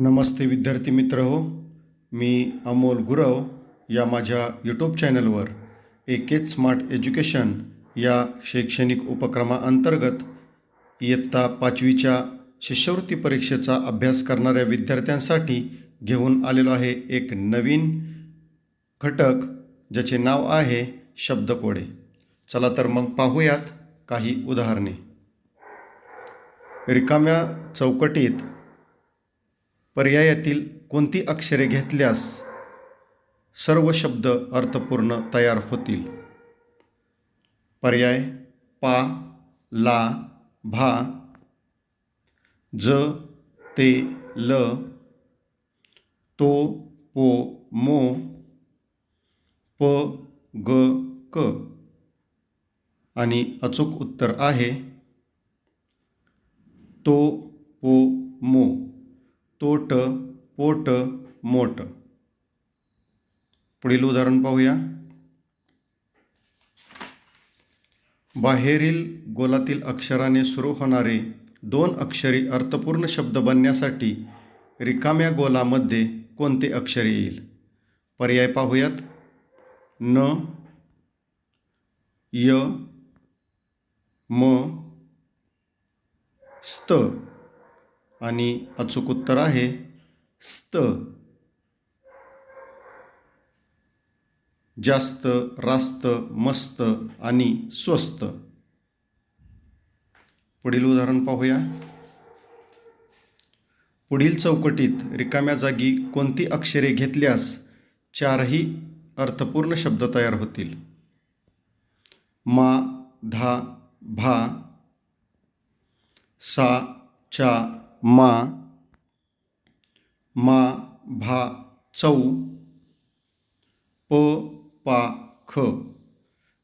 नमस्ते विद्यार्थी मित्र हो मी अमोल गुरव या माझ्या यूट्यूब चॅनलवर एकेच स्मार्ट एज्युकेशन या शैक्षणिक उपक्रमाअंतर्गत इयत्ता पाचवीच्या शिष्यवृत्ती परीक्षेचा अभ्यास करणाऱ्या विद्यार्थ्यांसाठी घेऊन आलेलो आहे एक नवीन घटक ज्याचे नाव आहे शब्दकोडे. चला तर मग पाहूयात काही उदाहरणे. रिकाम्या चौकटीत पर्यायातील कोणती अक्षरे घेतल्यास सर्व शब्द अर्थपूर्ण तयार होतील? पर्याय पा ला भा ज ते ल तो पो मो प ग क. आणि अचूक उत्तर आहे तो पो मो. तोट पोट मोट. पुढील उदाहरण पाहूया. बाहेरील गोलातील अक्षराने सुरू होणारे दोन अक्षरी अर्थपूर्ण शब्द बनण्यासाठी रिकाम्या गोलामध्ये कोणते अक्षर येईल? पर्याय पाहूयात. न य म स्त. आणि अचूक उत्तर आहे स्त. जास्त रास्त मस्त आणि स्वस्त. पुढील उदाहरण पाहूया. पुढील चौकटीत रिकाम्या जागी कोणती अक्षरे घेतल्यास चारही अर्थपूर्ण शब्द तयार होतील? मा धा भा सा चा मा मा भा चौ प पा ख.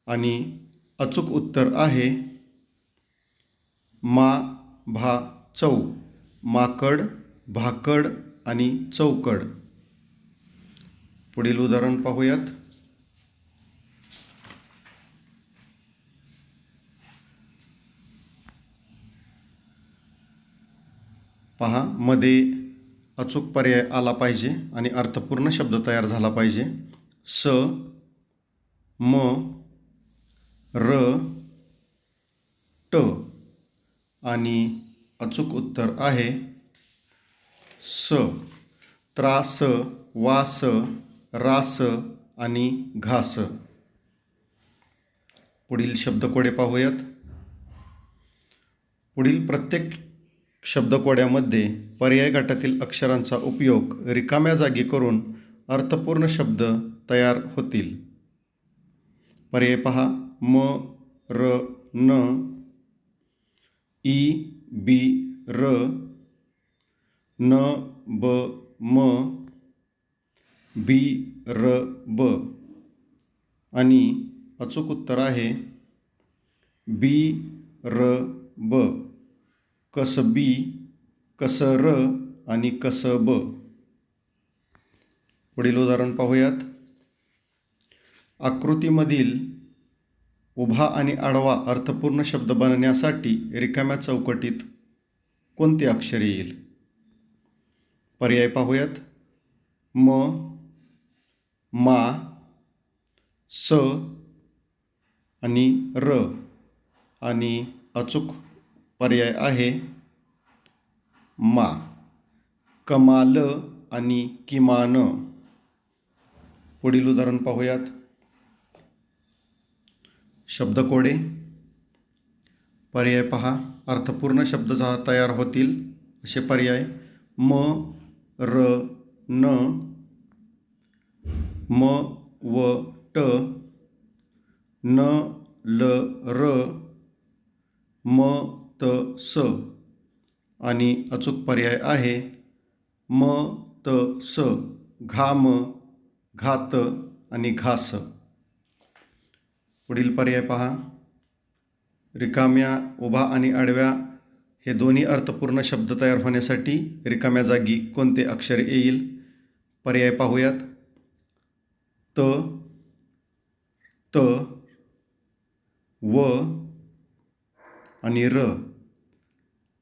आणि अचूक उत्तर आहे मा भा चौ माकड भाकड आणि चौकड. पुढील उदाहरण पाहूयात. पहा मध्ये अचूक पर्याय आला पाहिजे आणि अर्थपूर्ण शब्द तयार झाला पाहिजे. स म र ट आणि अचूक उत्तर आहे स. त्रास वास रास आणि घास. पुढील शब्दकोडे पाहूयात. पुढील प्रत्येक शब्दकोड्यामध्ये पर्याय गटातील अक्षरांचा उपयोग रिकाम्या जागी करून अर्थपूर्ण शब्द तयार होतील. पर्याय पहा. म र न ई बी र न ब म बी र ब आणि अचूक उत्तर आहे बी र ब. कस बी कस र आणि कस ब. पुढील उदाहरण पाहूयात. आकृतीमधील उभा आणि आडवा अर्थपूर्ण शब्द बनण्यासाठी रिकाम्या चौकटीत कोणते अक्षर येईल? पर्याय पाहूयात. म मा स आणि र आणि अचूक पर्याय आहे. मा. कमाल आणि किमान. पुढील उदाहरण पाहूयात. शब्दकोडे. पर्याय पहा. अर्थपूर्ण शब्द जा तयार होतील असे पर्याय. म र न. म व ट. न ल र. म त स आणि अचूक पर्याय आहे. म त स घाम घात आणि घास. पुढील पर्याय पहा. रिकाम्या उभा आणि आडव्या हे दोन्ही अर्थपूर्ण शब्द तयार होण्यासाठी रिकाम्या जागी कोणते अक्षर येईल? पर्याय पाहूयात. त त व आणि र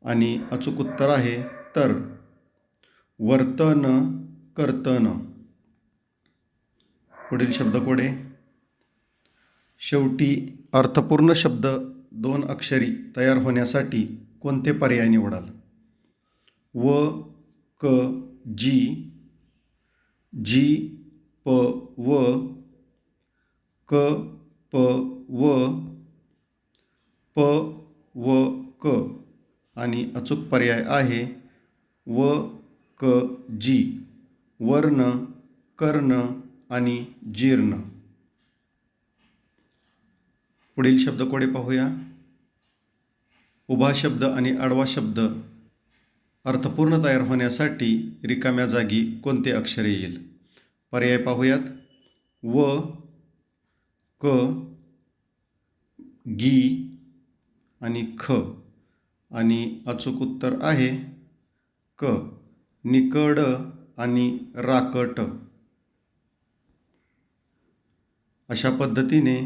आणि अचूक उत्तर आहे तर. वर्तन कर्तन. पुढील शब्दकोडे शेवटी अर्थपूर्ण शब्द दोन अक्षरी तयार होण्यासाठी कोणते पर्याय निवडाल? व क जी जी प व क प व प व क आणि अचूक पर्याय आहे. व क जी वर्ण कर्ण आणि जीर्ण. पुढील शब्दकोडे पाहूया. उभा शब्द आणि आडवा शब्द अर्थपूर्ण तयार होण्यासाठी रिकाम्या जागी कोणते अक्षर येईल? पर्याय पाहूयात. व क गी आणि ख आणि अचूक उत्तर आहे क. निकड आणि राकट. अशा पद्धतीने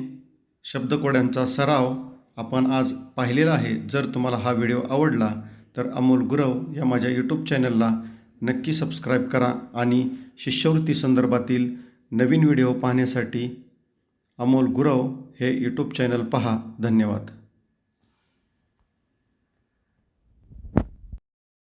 शब्दकोड्यांचा सराव आपण आज पाहिलेला आहे. जर तुम्हाला हा व्हिडिओ आवडला तर अमोल गुरव या माझ्या यूट्यूब चॅनलला नक्की सबस्क्राईब करा आणि शिष्यवृत्ती संदर्भातील नवीन व्हिडिओ पाहण्यासाठी अमोल गुरव हे यूट्यूब चॅनल पहा. धन्यवाद.